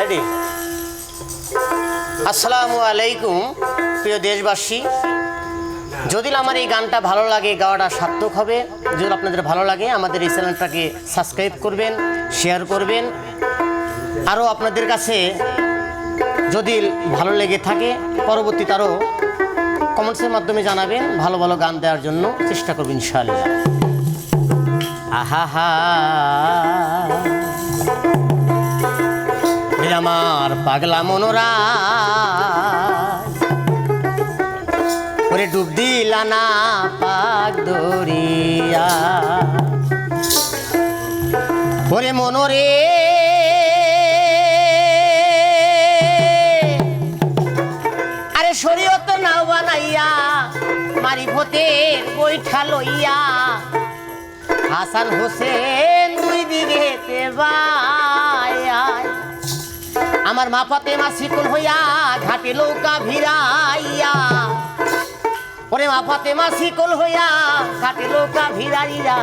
Ready. আসসালামু আলাইকুম, প্রিয় দেশবাসী। যদি আমার এই গানটা ভালো লাগে, গাওয়াটা সার্থক হবে। যদি আপনাদের ভালো লাগে, আমাদের এই চ্যানেলটাকে সাবস্ক্রাইব করবেন, শেয়ার করবেন। আরও আপনাদের কাছে যদি ভালো লেগে থাকে, পরবর্তীতে আরও কমেন্টসের মাধ্যমে জানাবেন, ভালো ভালো গান দেওয়ার জন্য চেষ্টা করবেন ইনশাআল্লাহ। আহা হা পাগলা মনোরা ওরে ডুব দিলা না পাক দরিয়া। ওরে মনোরে। আরে শরীয়ত নাও বানাইয়া মারিফতের বৈঠা লইয়া। হাসান হোসেন দুই দিকে আমার মা পাতে মা শিকুল হইয়া ঘাটে লৌকা ভিড়াইয়া। ওরে মা পাতে মা শিকল হইয়া ঘাটে লৌকা ভিড়াইয়া,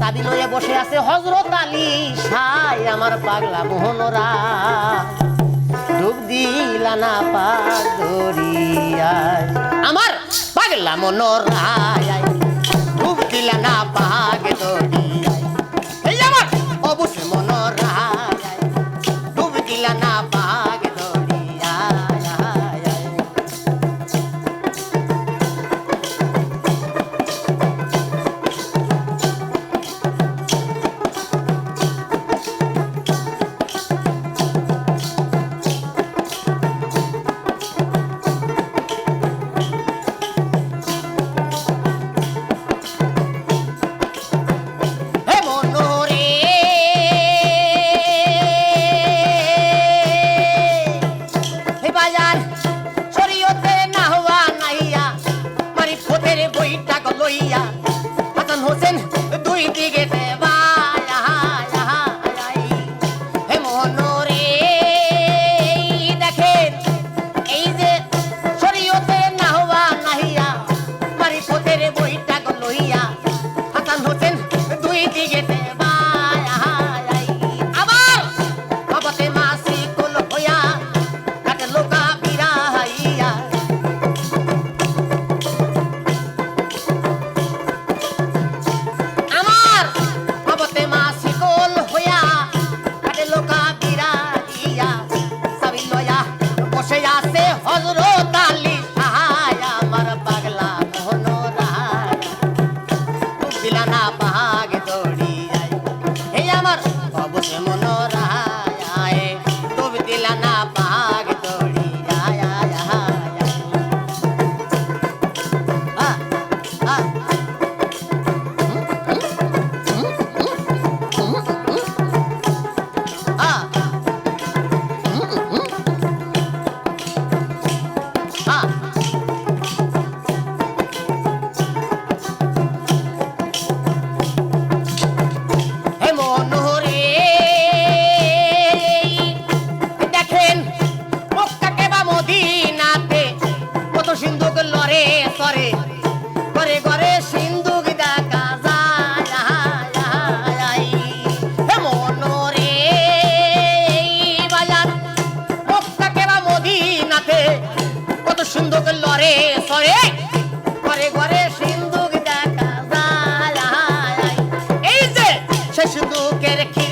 চাবি লইয়া বসে আছে হজরত আলী সাই, আমার পাগলা মোহনরা। ডুব দিলা না পাগরিয়ায় আমার পাগলা মনোরায় ಆಗ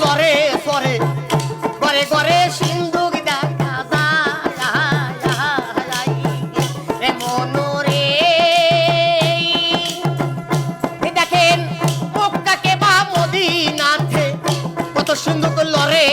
লরে ঘরে ঘরে হে মনোরে দেখেন মুক্তাকে বা মদিনাতে কত সিন্ধুক লরে